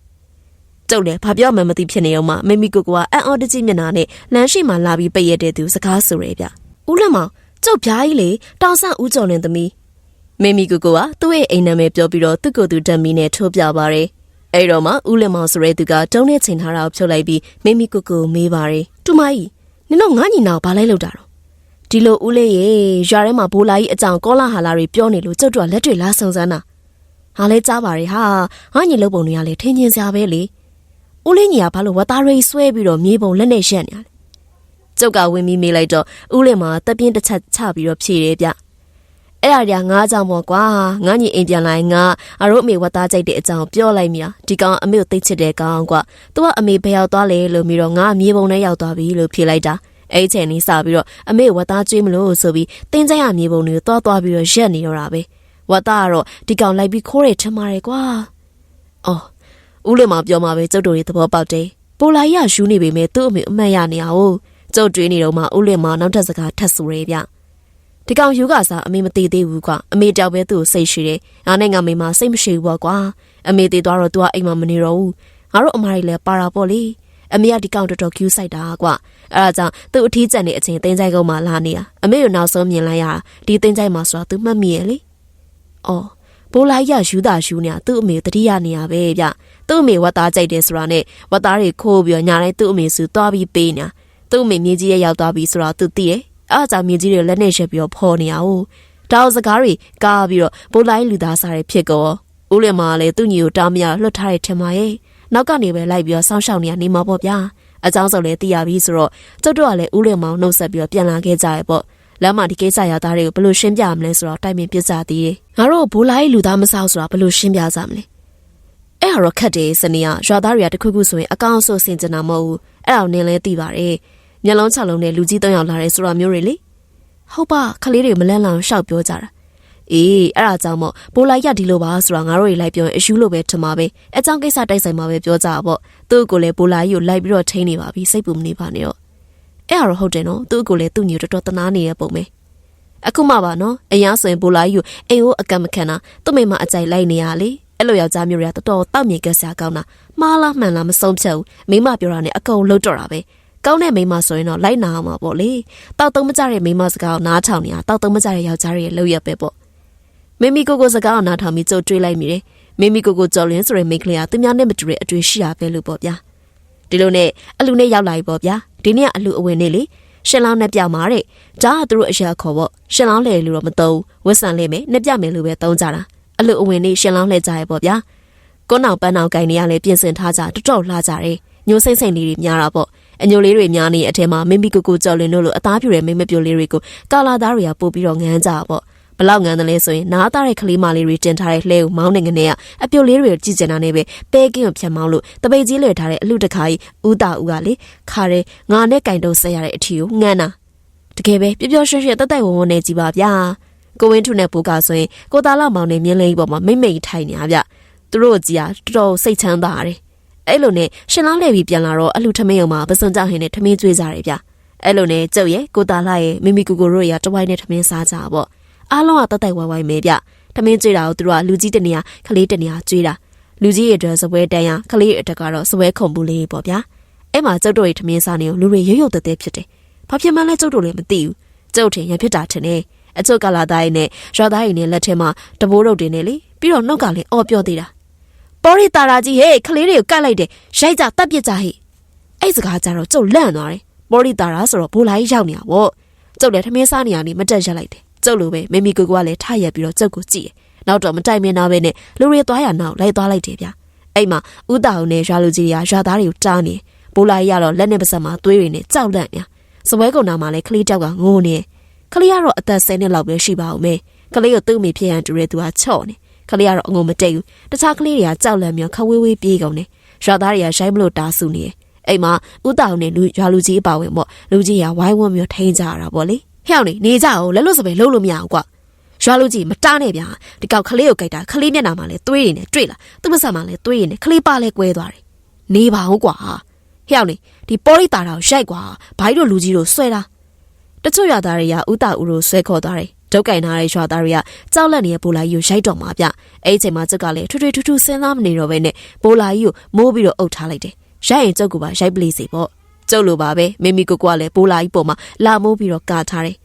[SPEAKER 1] ကျုပ်လည်းဘာပြောမှမသိဖြစ်နေအောင်မှမမီကိုကအန်အော်တကြီးမျက်နှာနဲ့လမ်းရှိမှလာပြီးပိတ်ရတဲ့သူစကားဆိုရဲဗျဦးလက်မောင်ကျုပ်ပြားကြီးလေတောင်ဆန့်ဦးကျော်လင်သမီး မမီကိုကသူ့ရဲ့အိမ်နာမည်ပြောပြီးတော့သူ့ကိုယ်သူဓမ္မီနဲ့ထိုးပြပါတယ်အဲ့တော့မှဦးလက်မောင်ဆိုရဲသူကတုံးနဲ့ချိန်ထားတာကိုဖြုတ်လိုက်ပြီးမမီကိုကိုမေးပါတယ်တူမကြီးနင်တို့ငါညီနာကိုဘာလိုက်လောက်တာတော့ဒီလိုဦးလေးရေရွာထဲမှာဘိုးလာကြီးအကြောင်ကောလာဟာလာတွေပြောနေလို့ကျုပ်တို့ကလက်တွေလားစုံစမ်းတာဟာလဲကြားပါရဲ့ဟာငါညီလုပ်ပုံတွေကလည်းထင်းချင်းစရာပဲလေဦးလေးညီကဘာလို့ဝတ်သားရိဆွဲပြီးတော့မြေပုံလက်နဲ့ရက်နေရလဲကျုပ်ကဝင်ပြီးမေးလိုက်တော့ဦးလေးမှာတက်ပြင်းတစ်ချက်ချပြီးတော့ဖြေတယ်ဗျ အဲ့ဒါတွေကငါးကြောင်ပေါ့ကွာငါညီအိမ်ပြန်လာရင်ငါအတို့အမေဝတ်သားကြိုက်တဲ့အကြောင်းပြောလိုက်မိတာဒီကောင်အမေကိုသိချစ်တဲ့ကောင်ကွာသူကအမေဘယ်ရောက်သွားလဲလို့ပြီးတော့ငါမြေပုံနဲ့ရောက်သွားပြီလို့ဖြေလိုက်တာအဲ့ချိန်นี้စပြီးတော့အမေဝတ်သားကျွေးမလို့ဆိုပြီးတင်းကျိုင်းရမြေပုံတွေကိုတွားသွားပြီးတော့ရက်နေရတာပဲဝတ်သားကတော့ဒီကောင်လိုက်ပြီးခိုးတယ်ထင်ပါတယ်ကွာအော်ဦးလေးမပြောမှာပဲကျုပ်တို့ရဲ့သဘောပေါက်တယ်ပိုလာရယူနေပေမဲ့သူ့အမေအမှတ်ရနေအောင်ကျုပ်တွေးနေတော့မှဦးလေးမနောက်ထပ်စကားထပ်ဆိုရဲဗျ ဒီကောင်ယူကစားအမေမသေးသေးဘူးကွာအမေတောက်ပဲသူ့ကိုစိတ်ရှိတယ်။ငါနဲ့ငါမေမစိတ်မရှိဘူးပေါ့ကွာ။အမေသေးသွားတော့ तू ကအိမ်မှာမနေတော့ဘူး။ငါတို့အမတွေလည်းပါတာပေါ့လေ။အမေကဒီကောင်တော်တော်ကျူးဆိုင်တာကွာ။အဲဒါကြောင့်သူ့အထီးကျန်နေအချိန်တင်းဆိုင်ကုန်းမှာလာနေတာ။အမေကိုနောက်ဆုံးမြင်လိုက်ရတာဒီတင်းဆိုင်မှာဆိုတော့ तू မှတ်မိရဲ့လေ။အော်ဘိုးလိုက်ရယူတာယူနေတာသူ့အမေတတိယနေရပဲဗျ။သူ့အမေဝတ်သားကြိုက်တယ်ဆိုတာနဲ့ဝတ်သားတွေခိုးပြီးညာတိုင်းသူ့အမေစုသွားပြီးပေးနေတာ။သူ့အမေမြေကြီးရဲ့ရောက်သွားပြီဆိုတော့ तू သိတယ်။ အားကြောင့်မြေကြီးတွေလက်နဲ့ရက်ပြီးတော့ဖော်နေရအောင်တောင်စကားတွေကားပြီးတော့ဘိုးလိုက်လူသားစားတွေဖြစ်ကောဦးလင်မာလည်းသူ့ညီကိုတားမရလွတ်ထားတဲ့ထင်ပါရဲ့နောက်ကနေပဲလိုက်ပြီးတော့စောင်းရှောက်နေရနေမှာပေါ့ဗျာအကြောင်းစုံလည်းသိရပြီဆိုတော့ကျုပ်တို့ကလည်းဦးလင်မောင်နှုတ်ဆက်ပြီးတော့ပြန်လာခဲ့ကြရဲ့ပေါ့လမ်းမှာဒီကိစ္စရသားတွေကိုဘယ်လိုရှင်းပြမလဲဆိုတော့တိုင်ပင်ပြကြသေးတယ်ငါတို့ဘိုးလိုက်လူသားမဆောက်ဆိုတာဘယ်လိုရှင်းပြကြမလဲအဲ့ဟာတော့ခက်တယ်စနေကရွာသားတွေကတခုခုဆိုရင်အကောင်ဆိုဆင်ကျင်တာမဟုတ်ဘူးအဲ့ဒါကိုနင်းလဲသိပါတယ် မျက်လုံးချလုံးနဲ့လူကြီး၃ယောက်လာတယ်ဆိုတာမျိုးတွေလေဟုတ်ပါခလေးတွေမလန့်လောင်ရှောက်ပြောကြတာအေးအဲ့ဒါကြောင့်မို့ဘိုးလိုက်ရဒီလိုပါဆိုတာငါတို့တွေလိုက်ပြောရင်အယူလိုပဲထင်ပါပဲအကြောင်းကိစ္စတိုက်ဆိုင်မှာပဲပြောကြတာပေါ့သူ့ကိုလည်းဘိုးလိုက်ကိုလိုက်ပြီးတော့ထိန်းနေပါပြီစိတ်ပူမနေပါနဲ့တော့အဲ့ဒါတော့ဟုတ်တယ်နော်သူ့ကိုလည်းသူ့ညိုတော်တော်တနာနေရပုံပဲအခုမှပါနော်အရင်ဆိုရင်ဘိုးလိုက်ကိုအိမ်ကိုအကန့်မခံတာသူ့မိမအကြိုက်လိုက်နေရလေအဲ့လိုယောက်ျားမျိုးတွေကတော်တော်တောက်မြေကဆရာကောင်းတာမှားလားမှန်လားမဆုံးဖြတ်ဘူးမိမပြောတာနဲ့အကုန်လုံးတော့တာပဲ ကောင်းတဲ့မိန်းမဆိုရင်တော့လိုက်နာအောင်ပါပေါ့လေတောက်သုံးမကြတဲ့မိန်းမစကားကိုနားထောင်နေတာတောက်သုံးမကြတဲ့ယောက်ျားတွေရဲ့လုပ်ရပဲပေါ့မိမိကိုကိုစကားကိုနားထောင်ပြီးကြိုတွေးလိုက်မိတယ်မိမိကိုကိုကြော်လင်းဆိုတဲ့မိန်းကလေးကသူများနဲ့မတူတဲ့အတွေ့ရှိရပဲလို့ပေါ့ဗျာဒီလိုနဲ့အလူနဲ့ရောက်လာပြီပေါ့ဗျာဒီနေ့ကအလူအဝင်နေလေရှင်လောင်းနဲ့ပြောက်มาတဲ့ဒါကသူတို့အရာခေါ်ပေါ့ရှင်လောင်းလဲလို့တော့မသုံးဝက်ဆန်လေးမယ်နဲ့ပြမယ်လို့ပဲသုံးကြတာအလူအဝင်နေရှင်လောင်းလဲကြရပေါ့ဗျာကိုနောင်ပန်းနောင်ကိုင်နေရလဲပြင်ဆင်ထားကြတော်တော်လှကြတယ်ညိုစိမ့်စိမ့်လေးတွေများတာပေါ့ အညိုလေးတွေများနေအထက်မှာမင်းမီကိုကိုကြော်လင်းတို့လိုအသားပြူတဲ့မိမပြိုလေးတွေကိုကာလာသားတွေကပို့ပြီးတော့ငန်းကြပါပေါ့ဘလောက်ငန်းတယ်လဲဆိုရင်နားသားတဲ့ကလေးမလေးတွေတင်ထားတဲ့လှဲကိုမောင်းနေငနေကအပြုတ်လေးတွေကိုကြည့်ကျင်တာနဲ့ပဲပဲကင်းကိုဖြတ်မောင်းလို့တပိတ်ကြီးလွယ်ထားတဲ့အလူတခါကြီးဦးတာဦးကလေခါရဲငါနဲ့ကင်တုံးဆက်ရတဲ့အထီကိုငန်းတာတကယ်ပဲပျော်ပျော်ရွှင်ရွှင်တက်တက်ဝုံဝုံနေကြည့်ပါဗျာကိုဝင်းထုနဲ့ပိုးကဆိုရင်ကိုသားလောက်မောင်နေမြင်းလေးပေါ်မှာမိမ့်မိတ်ထိုင်နေရဗျသူတို့ကြီးကတော်တော်စိတ်ချမ်းသာတယ် အဲ့လိုနဲ့ရှင်လောင်းလဲပြီးပြန်လာတော့အလှထမင်းရုံမှာပစွန်ကြောက်ဟင်းနဲ့ထမင်းကျွေးကြတယ်ဗျအဲ့လိုနဲ့ကျုပ်ရဲ့ကိုသားလာရဲ့မိမိကူကိုတို့ရတဝိုင်းနဲ့ထမင်းစားကြပါပေါ့အားလုံးကတက်တိုက်ဝိုင်းဝိုင်းမဲဗျထမင်းကျွေးတာကိုသူတို့ကလူကြီးတနေရခလေးတနေရကျွေးတာလူကြီးရဲ့အတွက်စပွဲတန်းရခလေးရဲ့အတွက်ကတော့စပွဲခုံပူလေးပေါ့ဗျာအဲ့မှာကျုပ်တို့ရဲ့ထမင်းစားနေကိုလူတွေရုပ်ရုပ်တဲတဲဖြစ်တယ်ဘာဖြစ်မှန်းလဲကျုပ်တို့လည်းမသိဘူးကျုပ်ထင်ရဖြစ်တာထင်တယ်အကျုပ်ကလာသားရဲ့နဲ့ရွာသားရဲ့နဲ့လက်ထဲမှာတဘိုးရုပ်တင်နေလေပြီးတော့နှုတ်ကလည်းအော်ပြောသေးတာ ပေါ်ရီတာရာကြီးဟေးခလေးတွေကိုကတ်လိုက်တယ်ရိုက်ကြတက်ပြစ်ကြဟေးအဲ့စကားကြတော့ကျုပ်လန့်သွားတယ်ပေါ်ရီတာရာဆိုတော့ဘိုးလာကြီးရောက်နေတာပေါ့ကျုပ်လည်းထမင်းစားနေရနေမတက်ရက်လိုက်တယ်ကျုပ်လိုပဲမမီကိုကလည်းထရက်ပြီးတော့ကျုပ်ကိုကြည့်တယ်နောက်တော့မတိုင်မင်းနာပဲနဲ့လူတွေသွားရနောက်လိုက်သွားလိုက်တယ်ဗျအဲ့မှာဥတာအောင်နဲ့ရွာလူကြီးတွေကရွာသားတွေကိုတားနေဘိုးလာကြီးကတော့လက်နဲ့ပါစက်မှာသွေးတွေနဲ့ကြောက်လန့်နေစပွဲကုံနာမှာလည်းခလေးတောက်ကငိုနေခလေးကတော့အသက်10နှစ်လောက်ပဲရှိပါဦးမယ်ခလေးကိုသူ့မိဖြစ်ရန်တူတဲ့သူကချော့နေ ခလေးကတော့အငုံမတိတ်ဘူးတခြားကလေးတွေကကြောက်လန့်မြောခဝေးဝေးပြေးကုန်နေရွာသားတွေကရှိုင်းမလို့တားဆူနေအိမ်မှာဥတောင်နဲ့လူရွာလူကြီးအပါဝင်ပေါ့လူကြီးကဝိုင်းဝန်းမျိုးထိန်းကြရတာပေါ့လေဟဲ့အောင်နေကြအောင်လက်လို့စပယ်လှုပ်လို့မရအောင်ကွာရွာလူကြီးမတားနဲ့ဗျာဒီကောက်ကလေးကိုကြိုက်တာခလေးမျက်နှာမှာလဲသွေးရည်နဲ့တွေ့လာသူ့မဆက်မှာလဲသွေးရည်နဲ့ခလေးပါလဲကွဲသွားတယ်နေပါဦးကွာဟဲ့အောင်နေဒီပေါ်ရီတာတာကိုရိုက်ကွာဘိုင်းတို့လူကြီးတို့ဆွဲတာတချို့ရွာသားတွေကဥတာဦးတို့ဆွဲခေါ်သွားတယ် ဒုတ်ကင်ထားတဲ့ရွာသားတွေကကြောက်လန့်နေတဲ့ဘိုလာကြီးကိုရိုက်တော့မှာဗျအဲ့ဒီအချိန်မှာကျုပ်ကလည်းထွထွထူးထူးစဉ်းစားမနေတော့ဘဲနဲ့ဘိုလာကြီးကိုမိုးပြီးတော့အုပ်ထားလိုက်တယ်ရိုက်ရင်ကျုပ်ကပါရိုက်ပလေးစီပေါ့ကျုပ်လိုပါပဲမိမိကိုကလည်းဘိုလာကြီးပေါ်မှာလာမိုးပြီးတော့ကာထားတယ်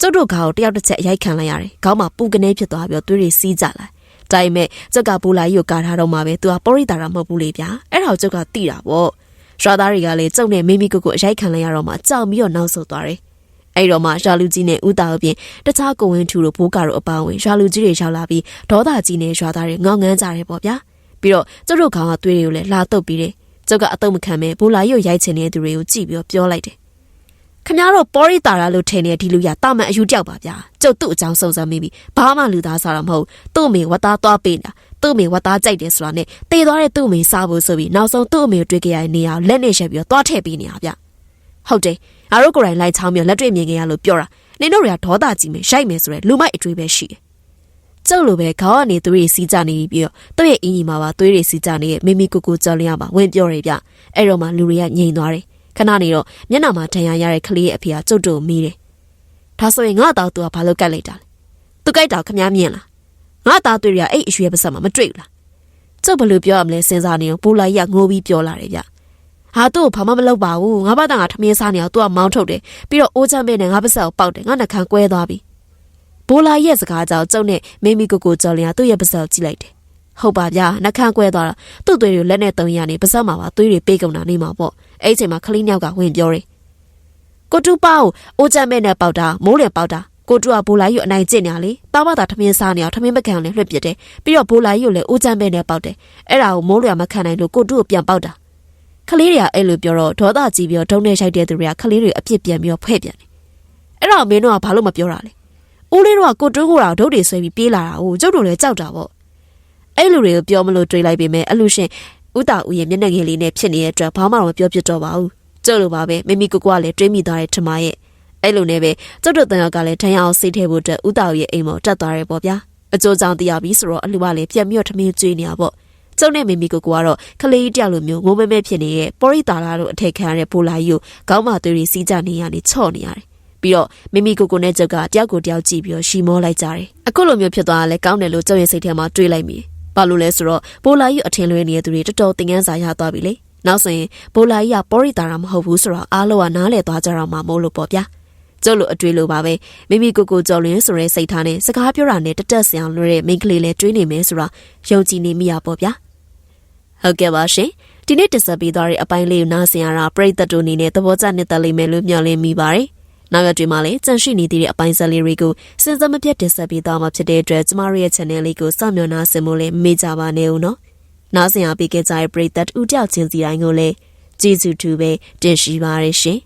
[SPEAKER 1] ကျုပ်တို့ခေါင်းကိုတယောက်တစ်ချက်ရိုက်ခံလိုက်ရတယ်ခေါင်းမှာပူကနေဖြစ်သွားပြီးတော့သွေးတွေစီးကြလာဒါပေမဲ့ကျုပ်ကဘိုလာကြီးကိုကာထားတော့မှပဲသူကပေါ်ရီတာတာမဟုတ်ဘူးလေဗျာအဲ့ဒါကိုကျုပ်ကသိတာပေါ့ရွာသားတွေကလည်းကျုပ်နဲ့မိမိကိုကိုအရိုက်ခံလိုက်ရတော့မှကြောက်ပြီးတော့နောက်ဆုတ်သွားတယ် အဲ့တော့မှရှာလူကြီးနဲ့ဦးတာအပြင်တခြားကိုဝင်းထူတို့ဘိုးကာတို့အပါဝင်ရွာလူကြီးတွေရောက်လာပြီးဒေါသကြီးနဲ့ရွာသားတွေငေါငန်းကြတယ်ပေါ့ဗျာပြီးတော့ကျုပ်တို့ခေါင်းကသွေးတွေကိုလည်းလာတုပ်ပြီးတယ်ကျုပ်ကအတုံးမခံပဲဘိုလာရုပ်ရိုက်ချင်တဲ့သူတွေကိုကြည့်ပြီးတော့ပြောလိုက်တယ်ခမရတော့ပေါ်ရီတာရာလို့ထင်နေတဲ့ဒီလူရတာမန်အယူတယောက်ပါဗျာကျုပ်သူ့အကြောင်းစုံစမ်းမိပြီဘာမှလူသားစားတာမဟုတ်သူ့အမေဝတ်သားသွားပေးတာသူ့အမေဝတ်သားကြိုက်တယ်ဆိုတာနဲ့တေသွားတဲ့သူ့အမေစားဖို့ဆိုပြီးနောက်ဆုံးသူ့အမေကိုတွေ့ကြရတဲ့နေရာလက်နဲ့ရှက်ပြီးတော့သွားထည့်ပေးနေတာဗျဟုတ်တယ် ငါတို့ကိုယ်တိုင်လိုက်ချောင်းပြီးလက်တွေ့မြင်ခဲ့ရလို့ပြောတာနင်တို့တွေကဒေါသကြီးမယ်ရိုက်မယ်ဆိုရယ်လူမိုက်အတွေ့ပဲရှိတယ်ကျုပ်လိုပဲခေါင်းကနေသွေးတွေစီးကြနေပြီးတော့သူ့ရဲ့အင်းကြီးမှာပါသွေးတွေစီးကြနေတဲ့မိမိကိုကိုကြော်လျားပါဝင်ပြောတယ်ဗျအဲ့တော့မှလူတွေကငြိမ်သွားတယ်ခဏနေတော့မျက်နှာမှာဒဏ်ရာရတဲ့ကလေးရဲ့အဖေကကျုပ်တို့မိတယ်ဒါဆိုရင်ငါ့သားသူကဘာလို့ကတ်လိုက်တာလဲသူကြိုက်တာခမည်းမြင်လားငါသားတွေ့ရအဲ့အရွယ်ပါစက်မှာမတွေ့ဘူးလားကျုပ်ဘယ်လိုပြောရမလဲစဉ်းစားနေအောင်ပိုလာကြီးကငိုပြီးပြောလာတယ်ဗျ ဟာသူ့ကိုဘာမှမလုပ်ပါဘူးငါဘာတန်ကထမင်းစားနေအောင်သူကမောင်းထုတ်တယ်ပြီးတော့အိုးချမ်းပေးနဲ့ငါပါစက်ကိုပေါက်တယ်ငါနှခမ်းကွဲသွားပြီဘိုလာရဲ့စကားကြောင့်ကျုပ်နဲ့မိမိကိုကိုကြော်လျာသူ့ရဲ့ပါစက်ကိုကြည့်လိုက်တယ်ဟုတ်ပါဗျာနှခမ်းကွဲသွားတာသူ့သွေးတွေလက်နဲ့တုံရနေပါစက်မှာပါသွေးတွေပေးကုန်တာနေမှာပေါ့အဲ့ချိန်မှာခလေးညောက်ကဝင်ပြောတယ်ကိုတူပါကိုအိုးချမ်းပေးနဲ့ပေါက်တာမိုးလယ်ပေါက်တာကိုတူကဘိုလာကြီးကိုအနိုင်ကျင့်နေရလေတာမတာထမင်းစားနေအောင်ထမင်းမကန်လည်းလွှတ်ပစ်တယ်ပြီးတော့ဘိုလာကြီးကိုလည်းအိုးချမ်းပေးနဲ့ပေါက်တယ်အဲ့ဒါကိုမိုးလယ်မခံနိုင်လို့ကိုတူကိုပြန်ပေါက်တာ ခလေးတွေကအဲ့လိုပြောတော့ဒေါသကြီးပြီးတော့ဒုံနဲ့ရိုက်တဲ့သူတွေကခလေးတွေအပြစ်ပြန်ပြီးတော့ဖွဲ့ပြန်တယ်အဲ့တော့မင်းတို့ကဘာလို့မပြောတာလဲဦးလေးတို့ကကိုတူးကိုတာဒုတ်တွေဆွဲပြီးပြေးလာတာကိုကျုပ်တို့လည်းကြောက်တာပေါ့အဲ့လူတွေကိုပြောမလို့တွေးလိုက်ပေမဲ့အလူရှင်ဦးတာဦးရဲ့မျက်နှာငယ်လေးနဲ့ဖြစ်နေတဲ့အတွက်ဘာမှတော့မပြောပြတော့ပါဘူးကျုပ်လိုပါပဲမိမိကိုကလည်းတွေးမိသွားတဲ့ထမရဲ့အဲ့လိုနဲ့ပဲကျုပ်တို့တန်ရောက်ကလည်းထမ်းရအောင်စိတ်ထဲဖို့အတွက်ဦးတာဦးရဲ့အိမ်ပေါ်တက်သွားတယ်ပေါ့ဗျာအကျိုးကြောင့်တရားပြီးဆိုတော့အလူကလည်းပြန်ပြီးတော့ထမင်းကျွေးနေတာပေါ့ ကျုပ်နဲ့မိမိကိုကတော့ခလေးတယောက်လိုမျိုးငိုမဲမဲဖြစ်နေတဲ့ပေါ်ရီတာလာတို့အထက်ခံရတဲ့ဘိုလာကြီးကိုခေါင်းမသွေးတွေစီးကြနေရနေချော့နေရတယ်ပြီးတော့မိမိကိုကိုနဲ့ကျုပ်ကတယောက်ကိုတယောက်ကြည့်ပြီးတော့ရှီမောလိုက်ကြတယ်အခုလိုမျိုးဖြစ်သွားတာလဲကောင်းတယ်လို့ကျုပ်ရဲ့စိတ်ထဲမှာတွေးလိုက်မိဘာလို့လဲဆိုတော့ဘိုလာကြီးအထင်လွဲနေတဲ့သူတွေတော်တော်သင်ခန်းစာရသွားပြီလေနောက်ဆိုရင်ဘိုလာကြီးကပေါ်ရီတာရာမဟုတ်ဘူးဆိုတော့အားလုံးကနားလည်သွားကြတော့မှမို့လို့ပေါ့ဗျာ ကျုပ်လိုအတွေ့လိုပါပဲမိမိကိုယ်ကိုကြော်လွင်ဆိုတဲ့စိတ်ထားနဲ့စကားပြောတာနဲ့တတက်ဆင်အောင်လွှဲတဲ့မိန်းကလေးလည်းတွေးနေမယ်ဆိုတာယုံကြည်နေမိရပေါ့ဗျာဟုတ်ကဲ့ပါရှင်ဒီနေ့တက်ဆက်ပေးသွားတဲ့အပိုင်းလေးကိုနားဆင်ရတာပရိသတ်တို့အနေနဲ့သဘောကျနှစ်သက်လိမ့်မယ်လို့မျှော်လင့်မိပါတယ်နောက်ရက်တွေမှာလည်းကြန့်ရှိနေသေးတဲ့အပိုင်းဆက်လေးတွေကိုစဉ်စမပြတ်တင်ဆက်ပေးသွားမှာဖြစ်တဲ့အတွက်ကျမတို့ရဲ့ channel လေးကိုစောင့်မျှော်နှားဆင်ဖို့လည်းမေ့ကြပါနဲ့ဦးနော်နားဆင်အားပေးခဲ့ကြတဲ့ပရိသတ်ဦးတယောက်ချင်းစီတိုင်းကိုလည်းကျေးဇူးတူပဲတင်ရှိပါရရှင်